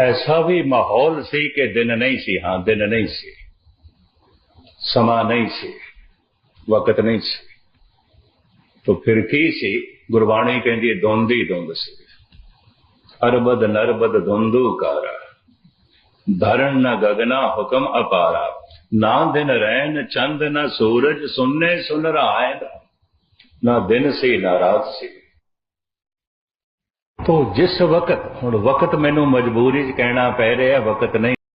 ऐसा भी माहौल सी के दिन नहीं सी, हाँ, दिन नहीं सी। समा नहीं सी, वक्त नहीं सी। तो फिर की सी? गुरबाणी कहती धुंधी, धुंध सी। अरबद नरबद धुंधु कारा। धरण न गगना हुक्म अपारा। ना दिन रैन चंद, न सूरज सुनने सुन रहा ना दिन से, ना रात सी। ਰਾਤ ਸੀ ਤੋ ਜਿਸ ਵਕਤ, ਹੁਣ ਵਕਤ ਮੈਨੂੰ ਮਜਬੂਰੀ 'ਚ ਕਹਿਣਾ ਪੈ ਰਿਹਾ, ਵਕਤ ਨਹੀਂ